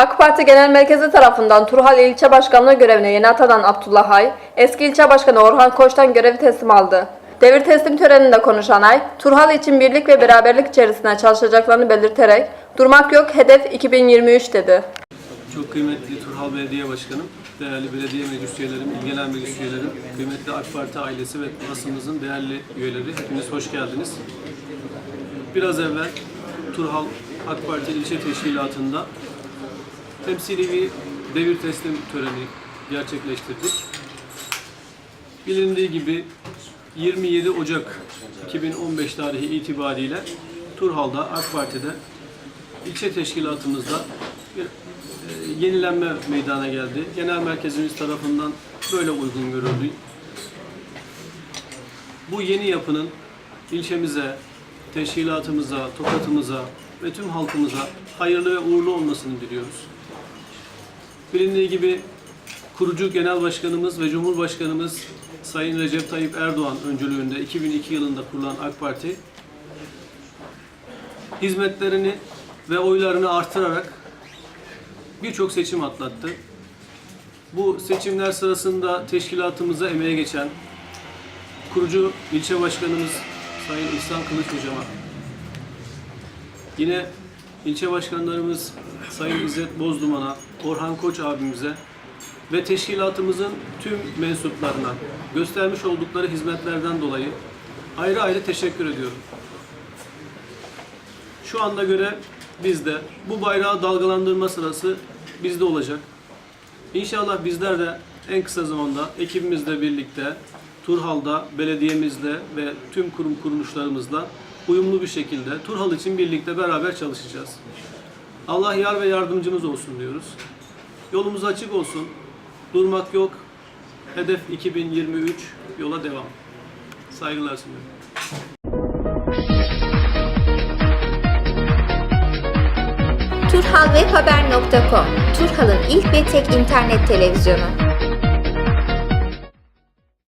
AK Parti Genel Merkezi tarafından Turhal İlçe Başkanlığı görevine yeni atanan Abdullah Ay, eski ilçe başkanı Orhan Koç'tan görevi teslim aldı. Devir teslim töreninde konuşan Ay, Turhal için birlik ve beraberlik içerisinde çalışacaklarını belirterek, durmak yok hedef 2023 dedi. Çok kıymetli Turhal Belediye Başkanım, değerli belediye meclis üyelerim, il genel meclis üyelerim, kıymetli AK Parti ailesi ve basınımızın değerli üyeleri, hepiniz hoş geldiniz. Biraz evvel Turhal AK Parti ilçe teşkilatında temsili bir devir teslim töreni gerçekleştirdik. Bilindiği gibi 27 Ocak 2015 tarihi itibariyle Turhal'da AK Parti'de ilçe teşkilatımızda bir e, yenilenme meydana geldi. Genel merkezimiz tarafından böyle uygun görüldü. Bu yeni yapının ilçemize, teşkilatımıza, tokatımıza ve tüm halkımıza hayırlı ve uğurlu olmasını diliyoruz. Bilindiği gibi kurucu genel başkanımız ve cumhurbaşkanımız Sayın Recep Tayyip Erdoğan öncülüğünde 2002 yılında kurulan AK Parti hizmetlerini ve oylarını artırarak birçok seçim atlattı. Bu seçimler sırasında teşkilatımıza emeğe geçen kurucu ilçe başkanımız Sayın İhsan Kılıç Hocama, yine ilçe başkanlarımız Sayın İzzet Bozduman'a, Orhan Koç abimize ve teşkilatımızın tüm mensuplarına göstermiş oldukları hizmetlerden dolayı ayrı ayrı teşekkür ediyorum. Şu anda göre bizde. Bu bayrağı dalgalandırma sırası bizde olacak. İnşallah bizler de en kısa zamanda ekibimizle birlikte Turhal'da, belediyemizle ve tüm kurum kuruluşlarımızla uyumlu bir şekilde Turhal için birlikte beraber çalışacağız. Allah yar ve yardımcımız olsun diyoruz. Yolumuz açık olsun. Durmak yok. Hedef 2023 yola devam. Saygılar sunuyorum. Turhalwebhaber.com Turhal'ın ilk ve tek internet televizyonu.